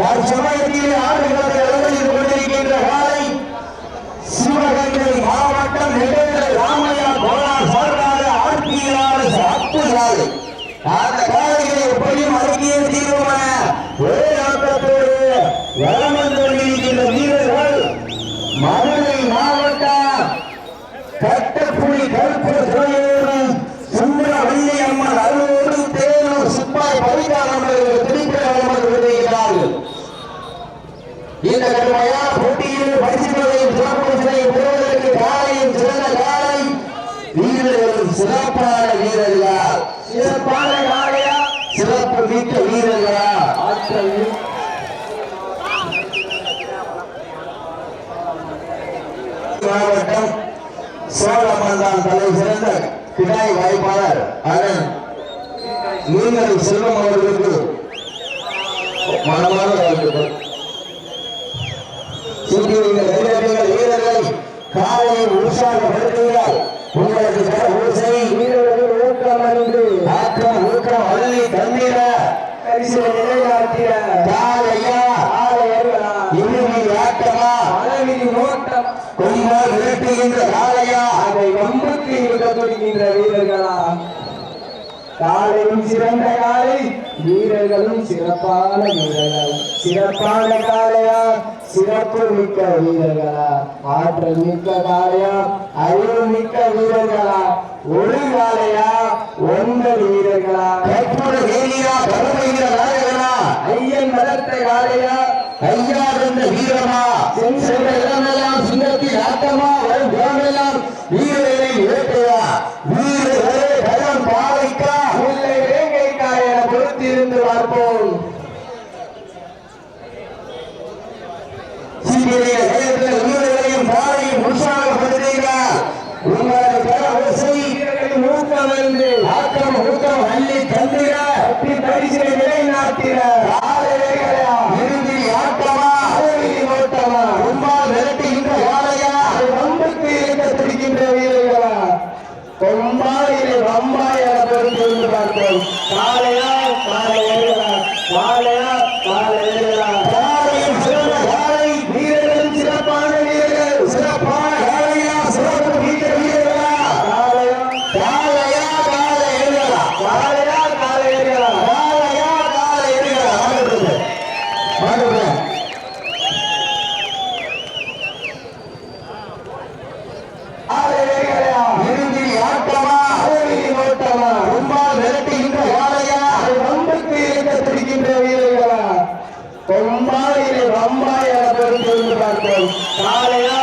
தற்சமயத்தில் ஆடுகளத்தை அலங்கரித்துக் கொண்டிருக்கின்ற காலை சிவகங்கை மாவட்டம் நெடுந்த ராமையா கோலார் சார்பாக ஆட்சியாளர் அப்பு காலை அந்த காலையை எப்படியும் அடக்கிய தீர்வுமான ஒரே ஆட்டத்தோடு சிறப்பான வீரர்களா? சிறப்பான காலையா? சிறப்பு மிக்க வீரர்களா? ஆற்றல் மாவட்டம் சோழமந்தான் தலை சிறந்த கிடாய் வாய்ப்பாளர் அரண் நீங்கள் செல்வம் அவர்களுக்கு மனமான வாழ்த்துக்கள். சீக்கிரம் வீரர்கள் வீரர்களை காலையை உற்சாகப்படுத்துகிறார் உங்களுக்கு தர வீரர்கள் ஊக்கம் அணிந்து ஆக்கம் ஊக்கம் அள்ளி தந்திர பரிசு நிலைநாட்டிய காலையா? இறுதி ஆட்டமா? அளவிதி நோட்டம் கும்பல் விரட்டுகின்ற காலையா? அதை வம்புக்கு இருக்க துடிக்கின்ற வீரர்களா? காலையும் சிறந்த காலை வீரர்களும் சிறப்பான வீரர்கள். சிறப்பான காலையா சிறப்பு மிக்க வீரர்களா. ஆற்றல் மிக்க காலையா அறிவு மிக்க வீரர்களா. ஒரு காலையா ஒன்பது வீரர்களா. கற்பூர வேலியா பரமைகிற நாயகனா. ஐயன் வளர்த்த காலையா ஐயா இருந்த வீரமா. சென்ற இடமெல்லாம் சிங்கத்தின் ஆட்டமா வரும் இடமெல்லாம் வீரர்களை வேட்டையா வீரர்களே பலம் பாவைக்கா இல்லை வேங்கைக்கா என பொறுத்திருந்து பார்ப்போம் சீக்கிரிய நேரத்தில் வீரர்களையும் பாறையும் உற்சாகப்படுத்துகிறார் உங்களது கர ஓசை ஊக்கம் வந்து ஆக்கம் ஊக்கம் அள்ளி தந்திர வெற்றி பரிசை நிலைநாட்டின காலையா இறுதி ஆட்டமா? ஓட்டமா? உம்மால் விரட்டுகின்ற வாழையா? வம்புக்கு இருக்க துடிக்கின்ற வீரர்களா? கொம்பாயிலே வம்பாய் என காலையா? காலையா காலையா காலையா